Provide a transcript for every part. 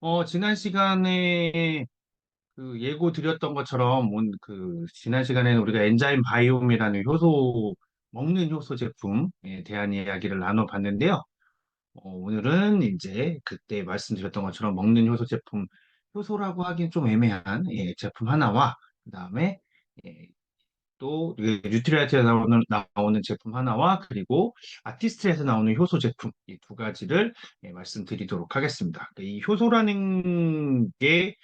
어, 지난 시간에 그 예고 드렸던 것처럼 온 그 지난 시간에는 우리가 엔자임 바이옴이라는 효소 먹는 효소 제품에 대한 이야기를 나눠봤는데요. 어, 오늘은 이제 그때 말씀드렸던 것처럼 먹는 효소 제품 효소라고 하긴 좀 애매한 예, 제품 하나와 그 다음에 예, 또 뉴트리아트에서 나오는, 나오는 제품 하나와 그리고 아티스트에서 나오는 효소 제품 이 두 가지를 예, 말씀드리도록 하겠습니다. 이 효소라는 게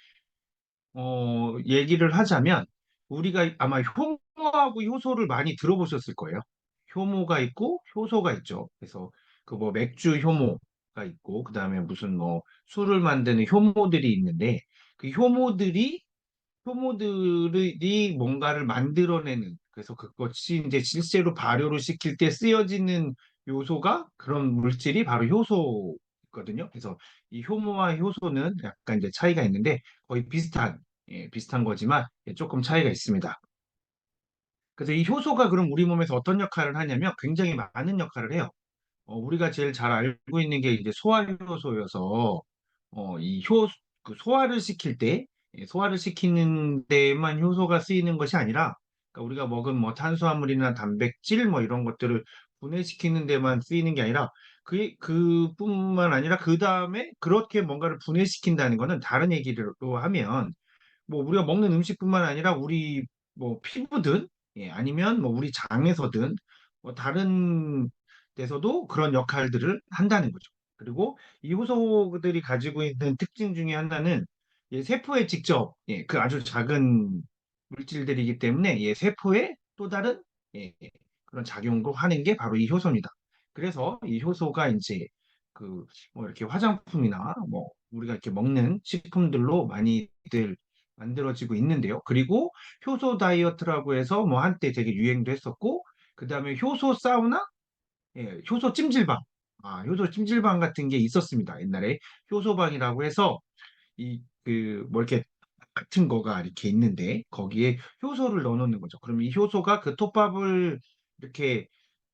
어, 얘기를 하자면 우리가 아마 효모하고 효소를 많이 들어보셨을 거예요. 효모가 있고 효소가 있죠. 그래서 그 뭐 맥주 효모가 있고 그 다음에 무슨 뭐 술을 만드는 효모들이 있는데 그 효모들이 효모들이 뭔가를 만들어내는 그래서 그것이 이제 실제로 발효를 시킬 때 쓰여지는 요소가 그런 물질이 바로 효소거든요. 그래서 이 효모와 효소는 약간 이제 차이가 있는데 거의 비슷한 예, 비슷한 거지만 예, 조금 차이가 있습니다. 그래서 이 효소가 그럼 우리 몸에서 어떤 역할을 하냐면 굉장히 많은 역할을 해요. 어, 우리가 제일 잘 알고 있는 게 이제 소화 효소여서 어, 이 효, 그 소화를 시킬 때 예, 소화를 시키는 데만 효소가 쓰이는 것이 아니라 그러니까 우리가 먹은 뭐 탄수화물이나 단백질 뭐 이런 것들을 분해시키는 데만 쓰이는 게 아니라 그 그뿐만 아니라 그 다음에 그렇게 뭔가를 분해시킨다는 거는 다른 얘기로 하면 뭐 우리가 먹는 음식뿐만 아니라 우리 뭐 피부든 예, 아니면 뭐 우리 장에서든 뭐 다른 데서도 그런 역할들을 한다는 거죠. 그리고 이 효소들이 가지고 있는 특징 중에 하나는 예, 세포에 직접 예, 그 아주 작은 물질들이기 때문에 예, 세포에 또 다른 예, 그런 작용도 하는 게 바로 이 효소입니다. 그래서 이 효소가 이제 그 뭐 이렇게 화장품이나 뭐 우리가 이렇게 먹는 식품들로 많이들 만들어지고 있는데요. 그리고 효소 다이어트라고 해서 뭐 한때 되게 유행도 했었고, 그 다음에 효소 사우나, 예, 효소 찜질방, 아, 효소 찜질방 같은 게 있었습니다. 옛날에 효소방이라고 해서 이 그 뭐 이렇게 같은 거가 이렇게 있는데 거기에 효소를 넣어놓는 거죠. 그럼 이 효소가 그 톱밥을 이렇게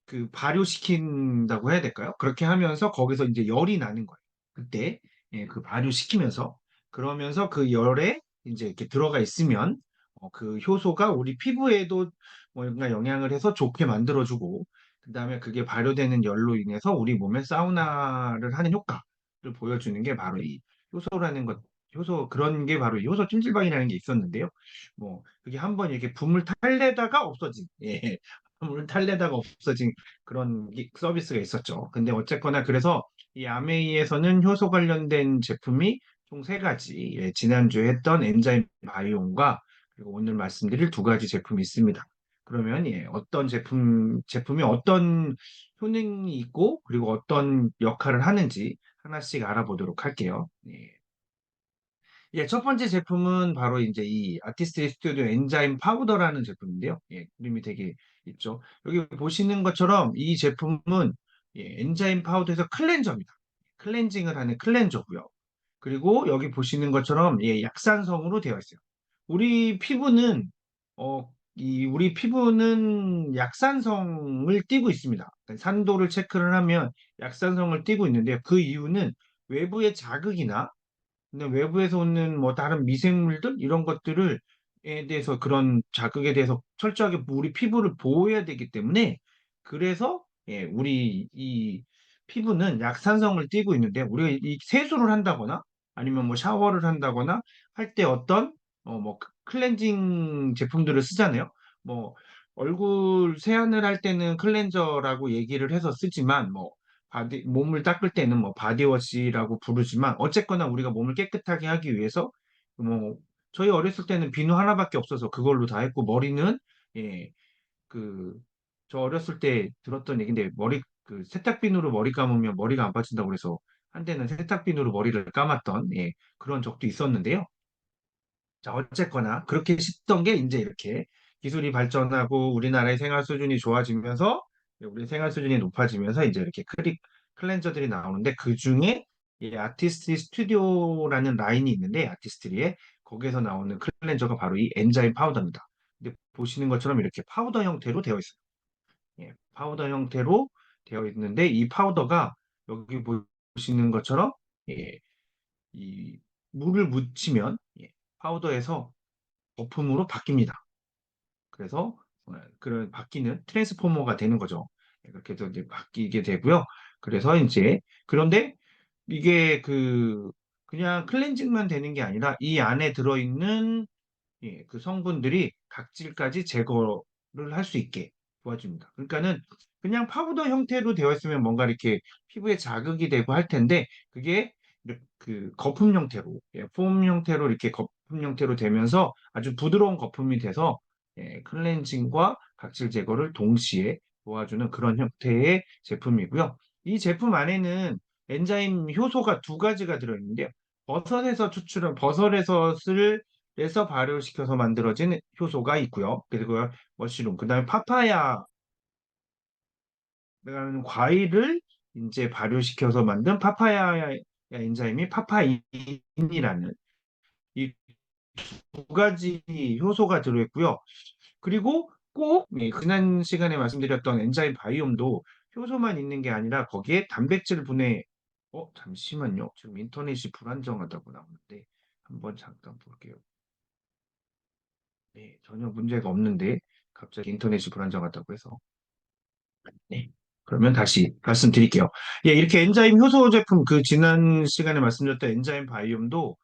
그 발효시킨다고 해야 될까요? 그렇게 하면서 거기서 이제 열이 나는 거예요. 그때 예, 그 발효시키면서 그러면서 그 열에 이제 이렇게 들어가 있으면 어, 그 효소가 우리 피부에도 뭔가 영향을 해서 좋게 만들어주고 그 다음에 그게 발효되는 열로 인해서 우리 몸에 사우나를 하는 효과를 보여주는 게 바로 이 효소라는 것 효소 그런 게 바로 이 효소 찜질방이라는 게 있었는데요. 뭐 그게 한 번 이렇게 붐을 탈래다가 없어진 예. 물 탈래다가 없어진 그런 기- 서비스가 있었죠. 근데 어쨌거나 그래서 이 아메이에서는 효소 관련된 제품이 총 세 가지, 예, 지난주에 했던 엔자임 바이옴과 그리고 오늘 말씀드릴 두 가지 제품이 있습니다. 그러면 예, 어떤 제품, 제품이 어떤 효능이 있고 그리고 어떤 역할을 하는지 하나씩 알아보도록 할게요. 예. 예, 첫 번째 제품은 바로 이제 이 아티스트 스튜디오 엔자임 파우더라는 제품인데요. 예, 그림이 되게 있죠. 여기 보시는 것처럼 이 제품은 예, 엔자임 파우더에서 클렌저입니다. 클렌징을 하는 클렌저고요. 그리고 여기 보시는 것처럼 예, 약산성으로 되어 있어요. 우리 피부는 어, 이 우리 피부는 약산성을 띠고 있습니다. 그러니까 산도를 체크를 하면 약산성을 띠고 있는데 그 이유는 외부의 자극이나 근데 외부에서 오는 뭐 다른 미생물들 이런 것들을 에 대해서 그런 자극에 대해서 철저하게 우리 피부를 보호해야 되기 때문에 그래서 예, 우리 이 피부는 약산성을 띠고 있는데 우리가 이 세수를 한다거나 아니면 뭐 샤워를 한다거나 할 때 어떤 어 뭐 클렌징 제품들을 쓰잖아요. 뭐 얼굴 세안을 할 때는 클렌저라고 얘기를 해서 쓰지만 뭐 바디, 몸을 닦을 때는 뭐 바디워시라고 부르지만 어쨌거나 우리가 몸을 깨끗하게 하기 위해서 뭐 저희 어렸을 때는 비누 하나밖에 없어서 그걸로 다 했고 머리는 예, 그 저 어렸을 때 들었던 얘기인데 머리 그 세탁비누로 머리 감으면 머리가 안 빠진다고 그래서 한때는 세탁비누로 머리를 감았던 예, 그런 적도 있었는데요. 자, 어쨌거나 그렇게 씻던 게 이제 이렇게 기술이 발전하고 우리나라의 생활 수준이 좋아지면서 우리 생활 수준이 높아지면서 이제 이렇게 크리, 클렌저들이 나오는데 그 중에 이 아티스트 스튜디오라는 라인이 있는데 아티스트리에 거기에서 나오는 클렌저가 바로 이 엔자임 파우더입니다. 근데 보시는 것처럼 이렇게 파우더 형태로 되어 있어요. 예, 파우더 형태로 되어 있는데 이 파우더가 여기 보시는 것처럼 예, 이 물을 묻히면 예, 파우더에서 거품으로 바뀝니다. 그래서 어, 그런 바뀌는 트랜스포머가 되는 거죠. 예, 그렇게 해서 이제 바뀌게 되고요. 그래서 이제 그런데 이게 그 그냥 클렌징만 되는 게 아니라 이 안에 들어있는 예, 그 성분들이 각질까지 제거를 할 수 있게 도와줍니다. 그러니까는 그냥 파우더 형태로 되어 있으면 뭔가 이렇게 피부에 자극이 되고 할 텐데 그게 그 거품 형태로, 예, 폼 형태로 이렇게 거품 형태로 되면서 아주 부드러운 거품이 돼서 예, 클렌징과 각질 제거를 동시에 도와주는 그런 형태의 제품이고요. 이 제품 안에는 엔자임 효소가 두 가지가 들어있는데요. 버섯에서 추출한 버섯에서 쓸 에서 발효시켜서 만들어진 효소가 있고요. 그리고 머쉬룸, 그 다음에 파파야라는 과일을 이제 발효시켜서 만든 파파야 엔자임이 파파인이라는 가지 효소가 들어있고요. 그리고 꼭 예, 지난 시간에 말씀드렸던 엔자임 바이옴도 효소만 있는 게 아니라 거기에 단백질 분해 어 잠시만요. 지금 인터넷이 불안정하다고 나오는데 한번 잠깐 볼게요. 네, 전혀 문제가 없는데 갑자기 인터넷이 불안정하다고 해서 네. 그러면 다시 말씀드릴게요. 예, 이렇게 엔자임 효소 제품 그 지난 시간에 말씀드렸던 엔자임 바이옴도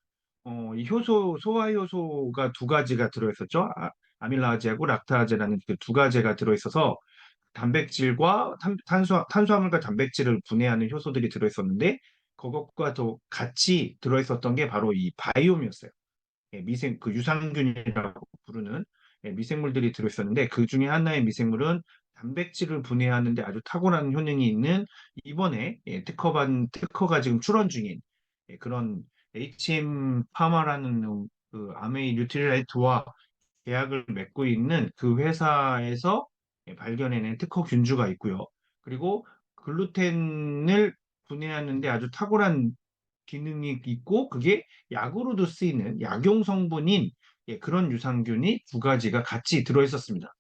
어, 이 효소 소화 효소가 두 가지가 들어있었죠. 아, 아밀라제하고 락타제라는 그 두 가지가 들어있어서 단백질과 탄, 탄수, 탄수화물과 단백질을 분해하는 효소들이 들어있었는데 그것과 또 같이 들어있었던 게 바로 이 바이옴이었어요. 예, 미생 그 유산균이라고 부르는 예, 미생물들이 들어있었는데 그 중에 하나의 미생물은 단백질을 분해하는데 아주 탁월한 효능이 있는 이번에 예, 특허반 특허가 지금 출원 중인 예, 그런 HM 파마라는 그 아메이 뉴트릴라이트와 계약을 맺고 있는 그 회사에서 예, 발견해낸 특허 균주가 있고요. 그리고 글루텐을 분해하는데 아주 탁월한 기능이 있고 그게 약으로도 쓰이는 약용 성분인 예, 그런 유산균이 두 가지가 같이 들어 있었습니다.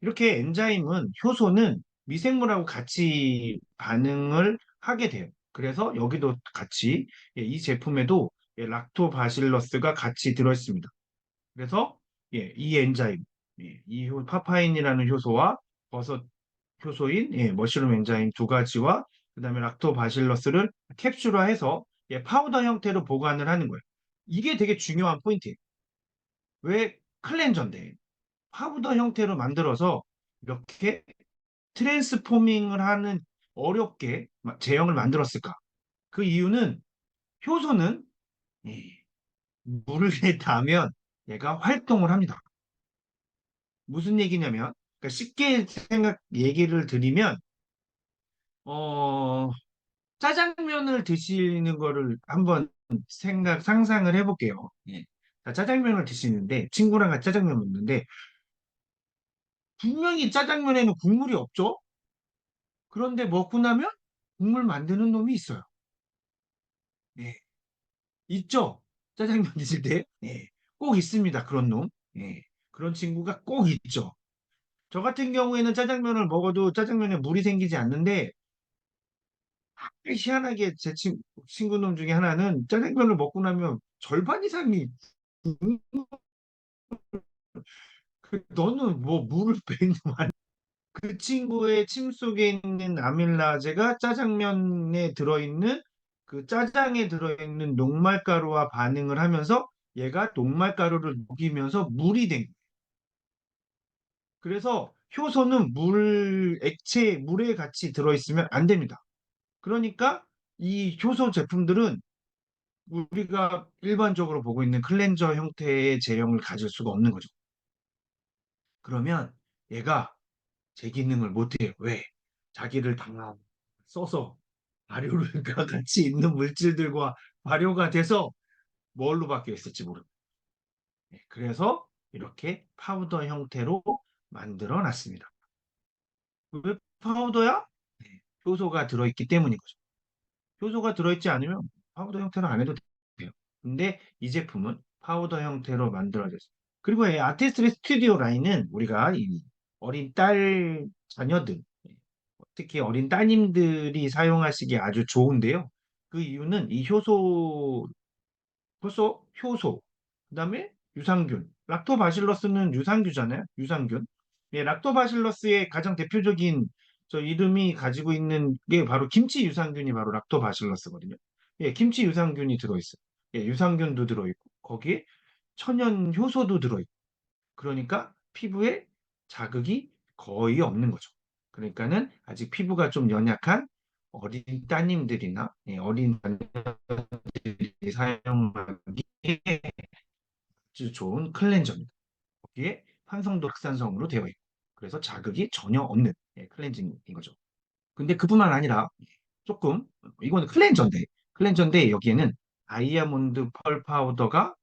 이렇게 엔자임은 효소는 미생물하고 같이 반응을 하게 돼요. 그래서 여기도 같이 예, 이 제품에도 예, 락토바실러스가 같이 들어있습니다. 그래서 예, 이 엔자임, 예, 이 효- 파파인이라는 효소와 버섯 효소인 예, 머쉬룸 엔자임 두 가지와 그 다음에 락토바실러스를 캡슐화해서 예, 파우더 형태로 보관을 하는 거예요. 이게 되게 중요한 포인트예요. 왜 클렌저인데 파우더 형태로 만들어서 이렇게 트랜스포밍을 하는 어렵게 마- 제형을 만들었을까? 그 이유는 효소는 예, 물에 닿으면 얘가 활동을 합니다. 무슨 얘기냐면 그러니까 쉽게 생각 얘기를 드리면 어 짜장면을 드시는 거를 한번 생각 상상을 해볼게요. 예. 자, 짜장면을 드시는데 친구랑 같이 짜장면 먹는데 분명히 짜장면에는 국물이 없죠? 그런데 먹고 나면 국물 만드는 놈이 있어요. 예. 있죠? 짜장면 드실 때? 예. 꼭 있습니다. 그런 놈. 예. 그런 친구가 꼭 있죠. 저 같은 경우에는 짜장면을 먹어도 짜장면에 물이 생기지 않는데 희한하게 제 친, 친구 놈 중에 하나는 짜장면을 먹고 나면 절반 이상이 그 너는 뭐 물을 빼는 그 친구의 침 속에 있는 아밀라제가 짜장면에 들어있는 그 짜장에 들어있는 녹말가루와 반응을 하면서 얘가 녹말가루를 녹이면서 물이 된 거예요. 그래서 효소는 물, 액체, 물에 같이 들어있으면 안 됩니다. 그러니까 이 효소 제품들은 우리가 일반적으로 보고 있는 클렌저 형태의 제형을 가질 수가 없는 거죠. 그러면 얘가 제 기능을 못해요. 왜? 자기를 다 써서 발효가 같이 있는 물질들과 발효가 돼서 뭘로 바뀌어 있을지 모릅니다. 네, 그래서 이렇게 파우더 형태로 만들어 놨습니다. 왜 파우더야? 네, 효소가 들어있기 때문인 거죠. 효소가 들어있지 않으면 파우더 형태로 안 해도 돼요. 근데 이 제품은 파우더 형태로 만들어졌어요. 그리고 이 아티스트리 스튜디오 라인은 우리가 이 어린 딸 자녀들, 특히 어린 따님들이 사용하시기에 아주 좋은데요. 그 이유는 이 효소 벌써 효소, 그 다음에 유산균. 락토바실러스는 유산균잖아요. 유산균. 예, 락토바실러스의 가장 대표적인 저 이름이 가지고 있는 게 바로 김치 유산균이 바로 락토바실러스거든요. 예, 김치 유산균이 들어있어요. 예, 유산균도 들어있고 거기에 천연 효소도 들어있고 그러니까 피부에 자극이 거의 없는 거죠. 그러니까는 아직 피부가 좀 연약한 어린 따님들이나 예, 어린 자녀들이 사용하기에 아주 좋은 클렌저입니다. 거기에 환성도 흑산성으로 되어 있고 그래서 자극이 전혀 없는 예, 클렌징인 거죠. 근데 그뿐만 아니라 조금 이거는 클렌저인데 클렌저인데 여기에는 다이아몬드 펄 파우더가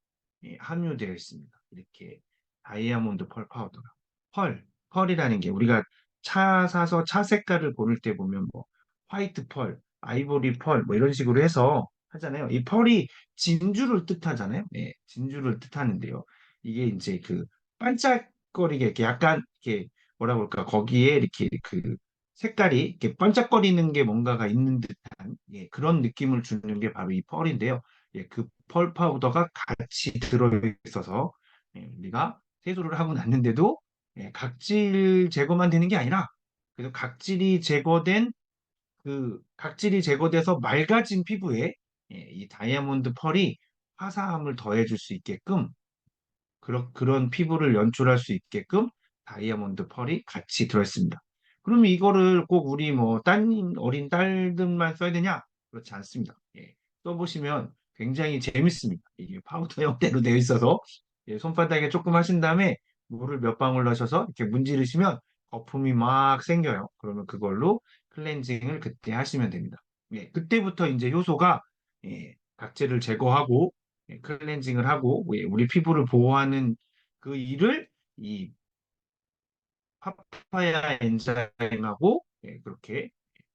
예, 함유되어 있습니다. 이렇게 다이아몬드 펄 파우더가 펄 펄이라는 게 우리가 차 사서 차 색깔을 고를 때 보면 뭐 화이트 펄, 아이보리 펄 뭐 이런 식으로 해서 하잖아요. 이 펄이 진주를 뜻하잖아요. 네, 진주를 뜻하는데요. 이게 이제 그 반짝거리게 이렇게 약간 이렇게 뭐라 그럴까 거기에 이렇게 그 색깔이 이렇게 반짝거리는 게 뭔가가 있는 듯한 예, 그런 느낌을 주는 게 바로 이 펄인데요. 예, 그 펄 파우더가 같이 들어 있어서 예, 우리가 세수를 하고 났는데도 예, 각질 제거만 되는 게 아니라 그래서 각질이 제거된 그 각질이 제거돼서 맑아진 피부에 예, 이 다이아몬드 펄이 화사함을 더해줄 수 있게끔 그런 그런 피부를 연출할 수 있게끔 다이아몬드 펄이 같이 들어있습니다. 그러면 이거를 꼭 우리 뭐 따님 어린 딸들만 써야 되냐? 그렇지 않습니다. 예, 써보시면 굉장히 재밌습니다. 이게 파우더 형태로 되어 있어서 예, 손바닥에 조금 하신 다음에 물을 몇 방울 넣으셔서 이렇게 문지르시면 거품이 막 생겨요. 그러면 그걸로 클렌징을 그때 하시면 됩니다. 예, 그때부터 이제 효소가 예, 각질을 제거하고 예, 클렌징을 하고 예, 우리 피부를 보호하는 그 일을 이 파파야 엔자임하고 예, 그렇게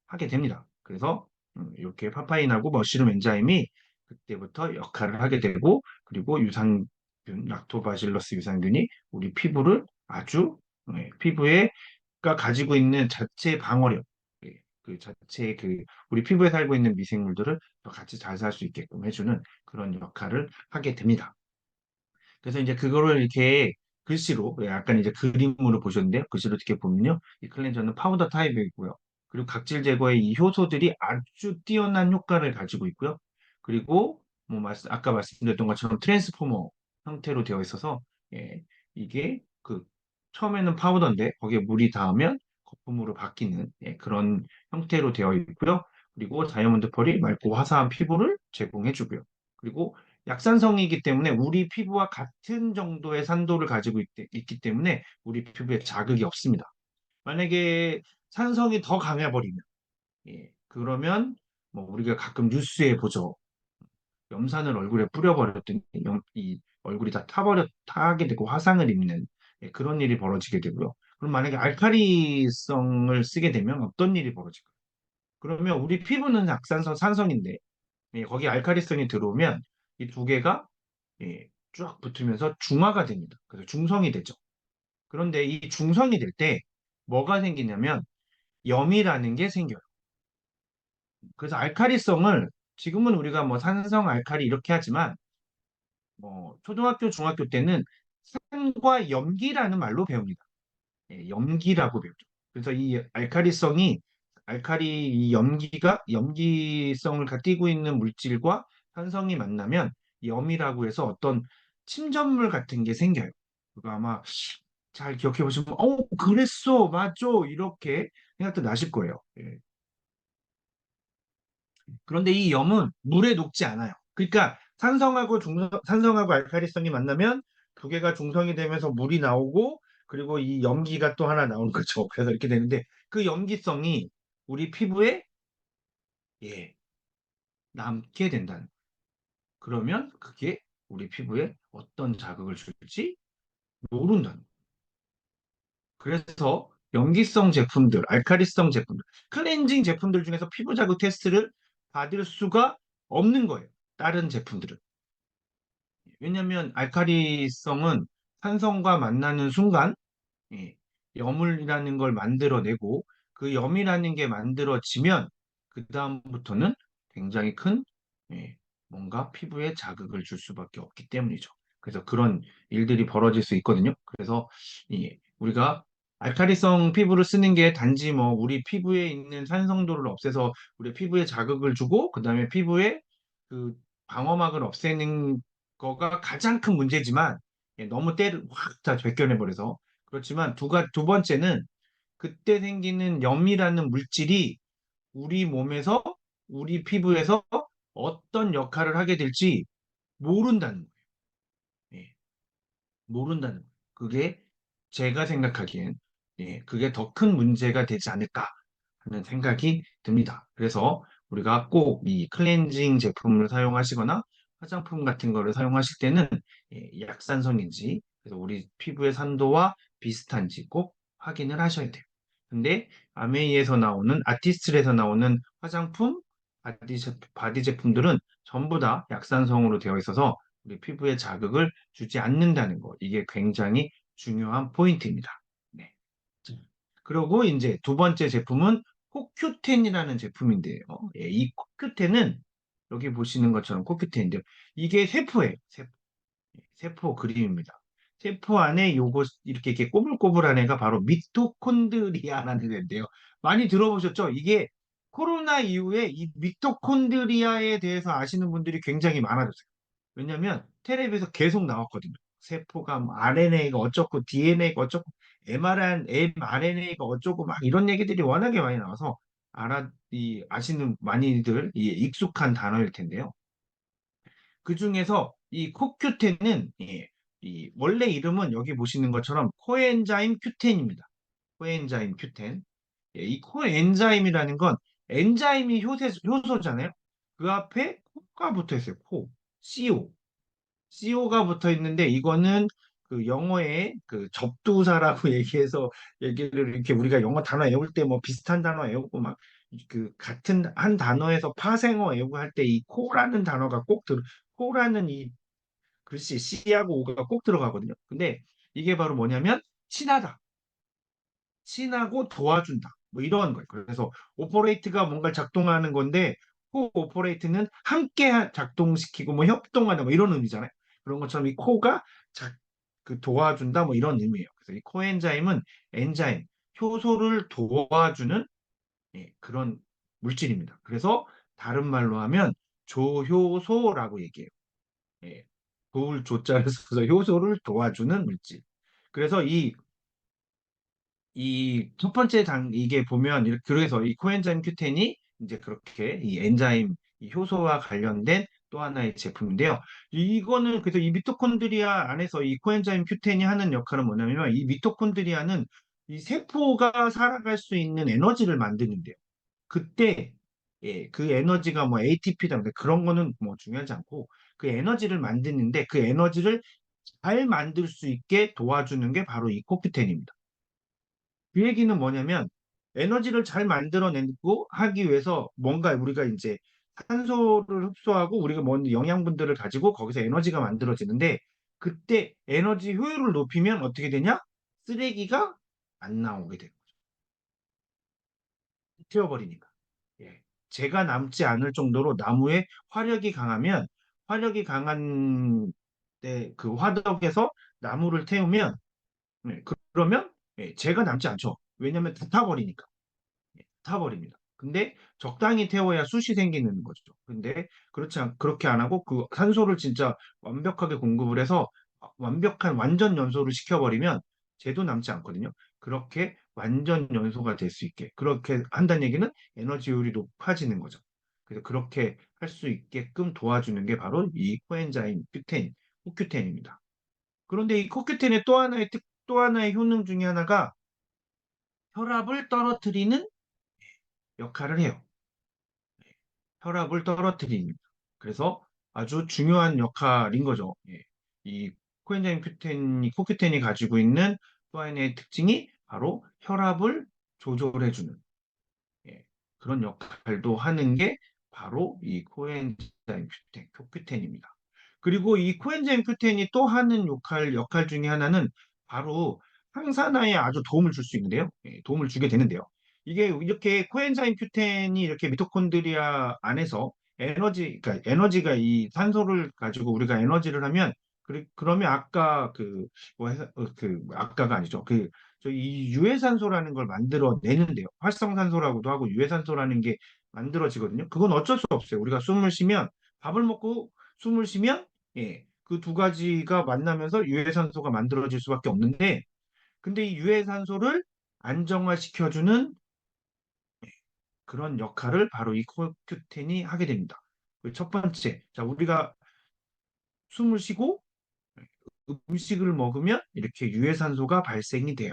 하게 됩니다. 그래서 음, 이렇게 파파인하고 머시룸 엔자임이 그때부터 역할을 하게 되고 그리고 유산균, 락토바실러스 유산균이 우리 피부를 아주 예, 피부에가 가지고 있는 자체 방어력, 예, 그 자체 그 우리 피부에 살고 있는 미생물들을 더 같이 잘 살 수 있게끔 해주는 그런 역할을 하게 됩니다. 그래서 이제 그거를 이렇게 글씨로 예, 약간 이제 그림으로 보셨는데요. 글씨로 이렇게 보면요. 이 클렌저는 파우더 타입이고요. 그리고 각질 제거에 이 효소들이 아주 뛰어난 효과를 가지고 있고요. 그리고 뭐 말씀 아까 말씀드렸던 것처럼 트랜스포머 형태로 되어 있어서 예, 이게 그 처음에는 파우더인데 거기에 물이 닿으면 거품으로 바뀌는 예, 그런 형태로 되어 있고요. 그리고 다이아몬드 펄이 맑고 화사한 피부를 제공해 주고요. 그리고 약산성이기 때문에 우리 피부와 같은 정도의 산도를 가지고 있, 기 때문에 우리 피부에 자극이 없습니다. 만약에 산성이 더 강해버리면 예, 그러면 뭐 우리가 가끔 뉴스에 보죠. 염산을 얼굴에 뿌려버렸더니 염, 이 얼굴이 다 타버려 타게 되고 화상을 입는 예, 그런 일이 벌어지게 되고요. 그럼 만약에 알카리성을 쓰게 되면 어떤 일이 벌어질까요? 그러면 우리 피부는 약산성, 산성인데 예, 거기 알카리성이 들어오면 이 두 개가 예, 쫙 붙으면서 중화가 됩니다. 그래서 중성이 되죠. 그런데 이 중성이 될 때 뭐가 생기냐면 염이라는 게 생겨요. 그래서 알카리성을 지금은 우리가 뭐 산성, 알카리 이렇게 하지만 뭐 초등학교, 중학교 때는 산과 염기라는 말로 배웁니다. 예, 염기라고 배우죠. 그래서 이 알카리성이 알카리 이 염기가 염기성을 띠고 있는 물질과 산성이 만나면 염이라고 해서 어떤 침전물 같은 게 생겨요. 그거 아마 잘 기억해 보시면 어 그랬어 맞죠 이렇게 생각도 나실 거예요. 예. 그런데 이 염은 물에 녹지 않아요. 그러니까 산성하고 중성, 산성하고 알카리성이 만나면 두 개가 중성이 되면서 물이 나오고 그리고 이 염기가 또 하나 나오는 거죠. 그래서 이렇게 되는데 그 염기성이 우리 피부에 예 남게 된다는 그러면 그게 우리 피부에 어떤 자극을 줄지 모른다는 그래서 염기성 제품들, 알카리성 제품들, 클렌징 제품들 중에서 피부 자극 테스트를 받을 수가 없는 거예요. 다른 제품들은. 왜냐하면 알카리성은 산성과 만나는 순간 예, 염물이라는 걸 만들어내고 그 염이라는 게 만들어지면 그 다음부터는 굉장히 큰 예, 뭔가 피부에 자극을 줄 수밖에 없기 때문이죠. 그래서 그런 일들이 벌어질 수 있거든요. 그래서 이 우리가 알칼리성 피부를 쓰는 게 단지 뭐 우리 피부에 있는 산성도를 없애서 우리 피부에 자극을 주고 그 다음에 피부에 그 방어막을 없애는 거가 가장 큰 문제지만 예, 너무 때를 확 다 벗겨내 버려서 그렇지만 두가 두 번째는 그때 생기는 염이라는 물질이 우리 몸에서 우리 피부에서 어떤 역할을 하게 될지 모른다는 거예요. 예, 모른다는 거예요. 그게 제가 생각하기엔 예, 그게 더 큰 문제가 되지 않을까 하는 생각이 듭니다. 그래서 우리가 꼭 이 클렌징 제품을 사용하시거나 화장품 같은 거를 사용하실 때는 예, 약산성인지 그래서 우리 피부의 산도와 비슷한지 꼭 확인을 하셔야 돼요. 근데 아메이에서 나오는 아티스트에서 나오는 화장품, 바디, 제- 바디 제품들은 전부 다 약산성으로 되어 있어서 우리 피부에 자극을 주지 않는다는 거. 이게 굉장히 중요한 포인트입니다. 네. 그리고 이제 두 번째 제품은 코큐텐이라는 제품인데요. 예, 이 코큐텐은 여기 보시는 것처럼 코큐텐인데요. 이게 세포예요. 세포, 예, 세포 그림입니다. 세포 안에 요거 이렇게 이렇게 꼬불꼬불한 애가 바로 미토콘드리아라는 애인데요. 많이 들어보셨죠? 이게 코로나 이후에 이 미토콘드리아에 대해서 아시는 분들이 굉장히 많아졌어요. 왜냐면 텔레비에서 계속 나왔거든요. 세포가 뭐 RNA가 어쩌고 DNA가 어쩌고 mRNA, mRNA가 어쩌고 막 이런 얘기들이 워낙에 많이 나와서 알아 이 아시는 많이들 이 익숙한 단어일 텐데요. 그 중에서 이 코큐텐은 예, 이 원래 이름은 여기 보시는 것처럼 코엔자임 큐텐입니다. 코엔자임 큐텐. 예, 이 코엔자임이라는 건 엔자임이 효세, 효소잖아요. 그 앞에 코가 붙어 있어요. 코. CO. CO가 붙어 있는데 이거는 그 영어의 그 접두사라고 얘기해서 얘기를 이렇게 우리가 영어 단어 외울 때 뭐 비슷한 단어 외우고 막 그 같은 한 단어에서 파생어 외우고 할 때 이 코라는 단어가 꼭 들, 코라는 이 글씨 C하고 O가 꼭 들어가거든요. 근데 이게 바로 뭐냐면 친하다. 친하고 도와준다. 뭐 이런 거예요. 그래서 오퍼레이트가 뭔가 작동하는 건데 코 오퍼레이트는 함께 하- 작동시키고 뭐 협동하다 뭐 이런 의미잖아요. 그런 것처럼 이 코가 자, 그 도와준다 뭐 이런 의미예요. 그래서 이 코엔자임은 엔자임, 효소를 도와주는 예, 그런 물질입니다. 그래서 다른 말로 하면 조효소라고 얘기해요. 예, 도울 조자를 써서 효소를 도와주는 물질. 그래서 이 이 첫 번째 당 이게 보면 이렇게 그래서 이 코엔자임 큐텐이 이제 그렇게 이 엔자임 이 효소와 관련된 또 하나의 제품인데요. 이거는 그래서 이 미토콘드리아 안에서 이 코엔자임 큐텐이 하는 역할은 뭐냐면 이 미토콘드리아는 이 세포가 살아갈 수 있는 에너지를 만드는데요. 그때 예, 그 에너지가 뭐 ATP다 그런 거는 뭐 중요하지 않고 그 에너지를 만드는데 그 에너지를 잘 만들 수 있게 도와주는 게 바로 이 코큐텐입니다. 그 얘기는 뭐냐면 에너지를 잘 만들어내고 하기 위해서 뭔가 우리가 이제 산소를 흡수하고 우리가 먹는 영양분들을 가지고 거기서 에너지가 만들어지는데 그때 에너지 효율을 높이면 어떻게 되냐? 쓰레기가 안 나오게 돼요. 튀어버리니까. 예. 재가 남지 않을 정도로 나무의 화력이 강하면 화력이 강한 때 그 화덕에서 나무를 태우면 네, 그러면 예, 재가 남지 않죠. 왜냐하면 다 타버리니까. 예, 타버립니다. 근데 적당히 태워야 숯이 생기는 거죠. 근데 그렇지 않, 그렇게 안 하고 그 산소를 진짜 완벽하게 공급을 해서 완벽한 완전 연소를 시켜버리면 재도 남지 않거든요. 그렇게 완전 연소가 될 수 있게 그렇게 한다는 얘기는 에너지율이 높아지는 거죠. 그래서 그렇게 할 수 있게끔 도와주는 게 바로 이 코엔자임 큐텐, 호큐텐입니다. 그런데 이 코큐텐의 또 하나의 특, 또 하나의 효능 중에 하나가 혈압을 떨어뜨리는 역할을 해요. 혈압을 떨어뜨립니다. 그래서 아주 중요한 역할인 거죠. 예. 이 코엔자임 큐텐이 코큐텐이 가지고 있는 또 하나의 특징이 바로 혈압을 조절해주는 예. 그런 역할도 하는 게 바로 이 코엔자임 큐텐, 큐텐입니다. 그리고 이 코엔자임 큐텐이 또 하는 역할, 역할 중에 하나는 바로 항산화에 아주 도움을 줄 수 있는데요. 예, 도움을 주게 되는데요. 이게 이렇게 코엔자임 큐텐이 이렇게 미토콘드리아 안에서 에너지, 그러니까 에너지가 이 산소를 가지고 우리가 에너지를 하면 그리, 그러면 아까 그, 뭐, 해서, 어, 그, 아까가 아니죠. 그, 저이 유해산소라는 걸 만들어내는데요. 활성산소라고도 하고 유해산소라는 게 만들어지거든요. 그건 어쩔 수 없어요. 우리가 숨을 쉬면, 밥을 먹고 숨을 쉬면, 예, 그 두 가지가 만나면서 유해산소가 만들어질 수밖에 없는데, 근데 이 유해산소를 안정화시켜주는 그런 역할을 바로 이 코큐텐이 하게 됩니다. 그첫 번째, 자, 우리가 숨을 쉬고 음식을 먹으면 이렇게 유해산소가 발생이 돼요.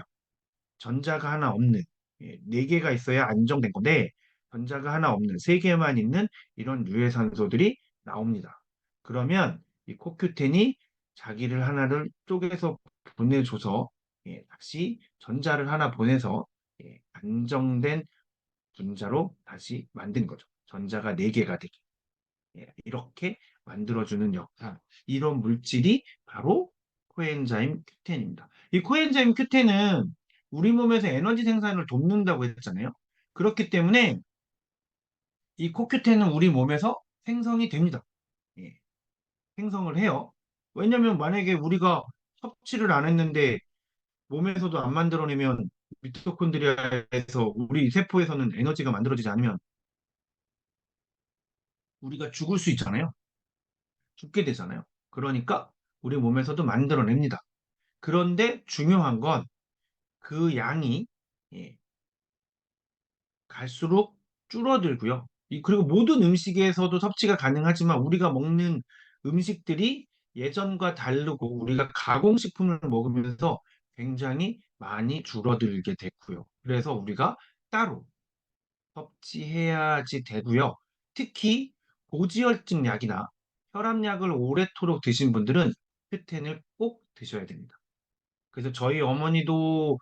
전자가 하나 없는, 예, 네 개가 있어야 안정된 건데, 전자가 하나 없는, 세 개만 있는 이런 유해산소들이 나옵니다. 그러면 이 코큐텐이 자기를 하나를 쪼개서 보내줘서, 예, 다시 전자를 하나 보내서, 예, 안정된 분자로 다시 만든 거죠. 전자가 네개가 되게. 예, 이렇게 만들어주는 역할. 이런 물질이 바로 코엔자임 큐텐입니다. 이 코엔자임 큐텐은 우리 몸에서 에너지 생산을 돕는다고 했잖아요. 그렇기 때문에 이 코큐텐은 우리 몸에서 생성이 됩니다. 예, 생성을 해요. 왜냐면 만약에 우리가 섭취를 안 했는데 몸에서도 안 만들어내면 미토콘드리아에서 우리 세포에서는 에너지가 만들어지지 않으면 우리가 죽을 수 있잖아요. 죽게 되잖아요. 그러니까 우리 몸에서도 만들어냅니다. 그런데 중요한 건 그 양이 예, 갈수록 줄어들고요. 이- 그리고 모든 음식에서도 섭취가 가능하지만 우리가 먹는 음식들이 예전과 다르고 우리가 가공식품을 먹으면서 굉장히 많이 줄어들게 됐고요. 그래서 우리가 따로 섭취해야지 되고요. 특히 고지혈증 약이나 혈압약을 오래도록 드신 분들은 큐텐을 꼭 드셔야 됩니다. 그래서 저희 어머니도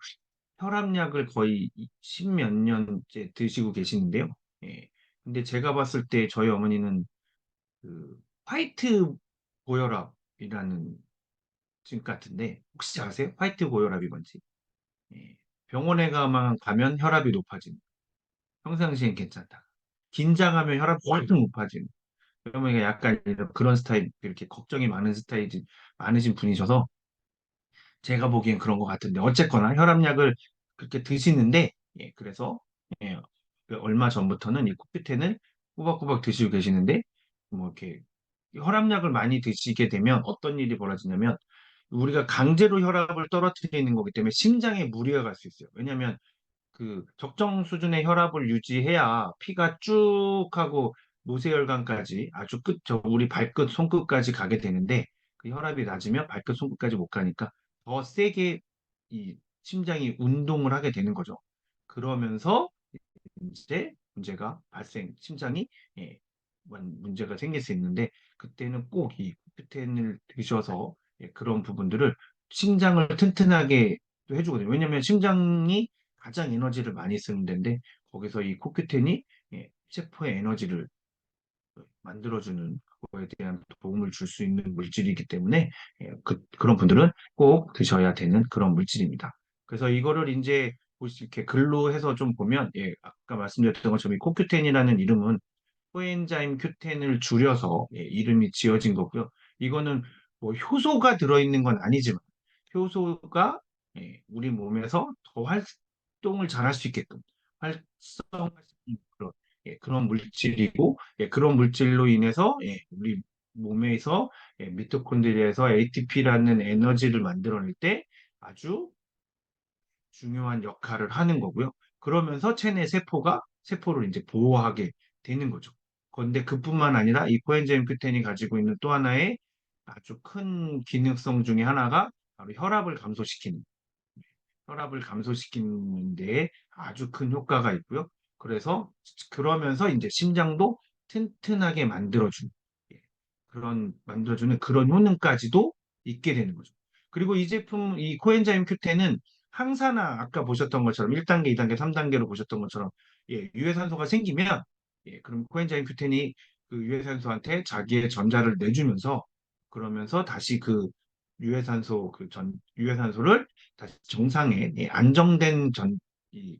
혈압약을 거의 십몇 년째 드시고 계시는데요. 예. 근데 제가 봤을 때 저희 어머니는 그 화이트 고혈압이라는 증 같은데 혹시 아세요? 화이트 고혈압이 뭔지? 예. 병원에 가만 가면 혈압이 높아지는. 평상시엔 괜찮다. 긴장하면 혈압이 확 높아지는. 그러면 약간 이런 그런 스타일, 이렇게 걱정이 많은 스타일, 많으신 분이셔서 제가 보기엔 그런 것 같은데 어쨌거나 혈압약을 그렇게 드시는데 예, 그래서 예, 그 얼마 전부터는 이 코피텐을 꼬박꼬박 드시고 계시는데 뭐 이렇게 혈압약을 많이 드시게 되면 어떤 일이 벌어지냐면 우리가 강제로 혈압을 떨어뜨리는 거기 때문에 심장에 무리가 갈 수 있어요. 왜냐하면 그 적정 수준의 혈압을 유지해야 피가 쭉 하고 모세혈관까지 아주 끝, 저 우리 발끝, 손끝까지 가게 되는데 그 혈압이 낮으면 발끝, 손끝까지 못 가니까 더 세게 이 심장이 운동을 하게 되는 거죠. 그러면서 이제 문제가 발생, 심장이 예, 문제가 생길 수 있는데 그때는 꼭이 코피텐을 드셔서 예, 그런 부분들을 심장을 튼튼하게 또 해주거든요. 왜냐하면 심장이 가장 에너지를 많이 쓰는 데인데 거기서 이 코큐텐이 예, 세포의 에너지를 만들어주는 그거에 대한 도움을 줄 수 있는 물질이기 때문에 예, 그, 그런 분들은 꼭 드셔야 되는 그런 물질입니다. 그래서 이거를 이제 이렇게 글로 해서 좀 보면 예, 아까 말씀드렸던 것처럼 이 코큐텐이라는 이름은 코엔자임 큐텐을 줄여서 예, 이름이 지어진 거고요. 이거는 뭐 효소가 들어있는 건 아니지만 효소가 예, 우리 몸에서 더 활동을 잘할 수 있게끔 활성화할 수 있는 그런, 예, 그런 물질이고 예, 그런 물질로 인해서 예, 우리 몸에서 예, 미토콘드리아에서 ATP라는 에너지를 만들어낼 때 아주 중요한 역할을 하는 거고요. 그러면서 체내 세포가 세포를 이제 보호하게 되는 거죠. 그런데 그뿐만 아니라 이 코엔자임 큐텐이 가지고 있는 또 하나의 아주 큰 기능성 중에 하나가 바로 혈압을 감소시키는 혈압을 감소시키는 데 아주 큰 효과가 있고요. 그래서 그러면서 이제 심장도 튼튼하게 만들어주는 예, 그런 만들어주는 그런 효능까지도 있게 되는 거죠. 그리고 이 제품 이 코엔자임 큐텐은 항산화 아까 보셨던 것처럼 1단계, 2단계, 3단계로 보셨던 것처럼 예, 유해산소가 생기면 예, 그럼 코엔자임 큐텐이 그 유해산소한테 자기의 전자를 내주면서 그러면서 다시 그 유해산소 그 전 유해산소를 다시 정상에 예, 안정된 전 이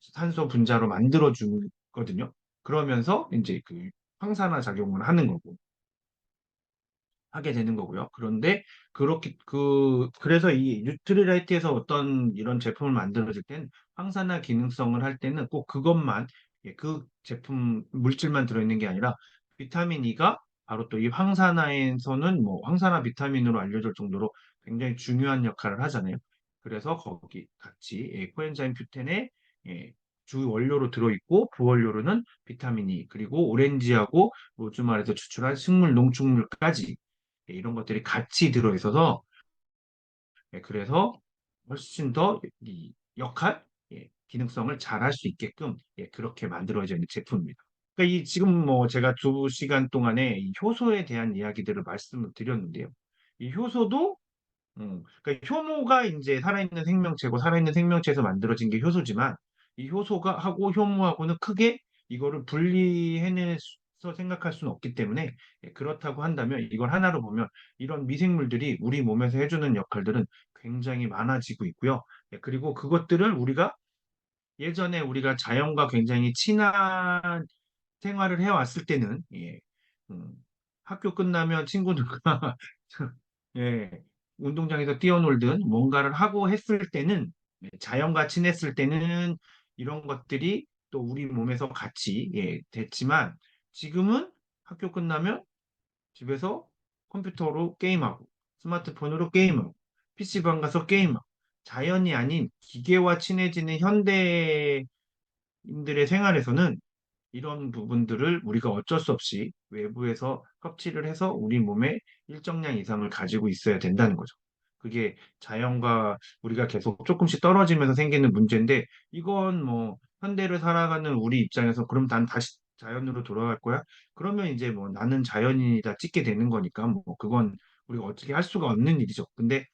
산소 분자로 만들어 주거든요. 그러면서 이제 그 항산화 작용을 하는 거고 하게 되는 거고요. 그런데 그렇게 그 그래서 이 뉴트리라이트에서 어떤 이런 제품을 만들어질 땐 항산화 기능성을 할 때는 꼭 그것만 예, 그 제품 물질만 들어있는 게 아니라 비타민 E가 바로 또이 항산화에서는 뭐 항산화 비타민으로 알려질 정도로 굉장히 중요한 역할을 하잖아요. 그래서 거기 같이 예, 코엔자임 큐텐에 예, 주 원료로 들어있고 부원료로는 비타민 E 그리고 오렌지하고 로즈마리에서 추출한 식물 농축물까지 예, 이런 것들이 같이 들어있어서 예, 그래서 훨씬 더 이 역할, 예, 기능성을 잘 할 수 있게끔 예, 그렇게 만들어져 있는 제품입니다. 그러니까 이 지금 뭐 제가 두 시간 동안에 이 효소에 대한 이야기들을 말씀을 드렸는데요. 이 효소도 음, 그러니까 효모가 이제 살아있는 생명체고 살아있는 생명체에서 만들어진 게 효소지만 이 효소가 하고 효모하고는 크게 이거를 분리해내서 생각할 수는 없기 때문에 예, 그렇다고 한다면 이걸 하나로 보면 이런 미생물들이 우리 몸에서 해주는 역할들은 굉장히 많아지고 있고요. 예, 그리고 그것들을 우리가 예전에 우리가 자연과 굉장히 친한 생활을 해왔을 때는 예, 음, 학교 끝나면 친구들과 예, 운동장에서 뛰어놀든 뭔가를 하고 했을 때는 예, 자연과 친했을 때는 이런 것들이 또 우리 몸에서 같이 예, 됐지만 지금은 학교 끝나면 집에서 컴퓨터로 게임하고 스마트폰으로 게임하고 PC방 가서 게임하고 자연이 아닌 기계와 친해지는 현대인들의 생활에서는 이런 부분들을 우리가 어쩔 수 없이 외부에서 섭취를 해서 우리 몸에 일정량 이상을 가지고 있어야 된다는 거죠. 그게 자연과 우리가 계속 조금씩 떨어지면서 생기는 문제인데 이건 뭐 현대를 살아가는 우리 입장에서 그럼 난 다시 자연으로 돌아갈 거야? 그러면 이제 뭐 나는 자연인이다 찍게 되는 거니까 뭐 그건 우리가 어떻게 할 수가 없는 일이죠. 근데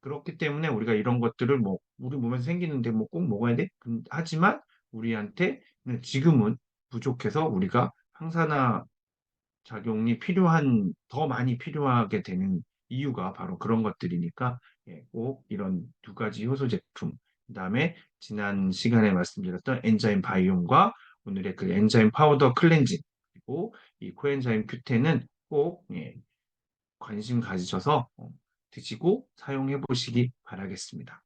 그렇기 때문에 우리가 이런 것들을 뭐 우리 몸에서 생기는데 뭐 꼭 먹어야 돼? 근- 하지만 우리한테 지금은 부족해서 우리가 항산화 작용이 필요한 더 많이 필요하게 되는 이유가 바로 그런 것들이니까 예, 꼭 이런 두 가지 효소 제품 그다음에 지난 시간에 말씀드렸던 엔자임 바이옴과 오늘의 그 엔자임 파우더 클렌징 그리고 이 코엔자임 큐텐은 꼭 예, 관심 가지셔서 어, 드시고 사용해 보시기 바라겠습니다.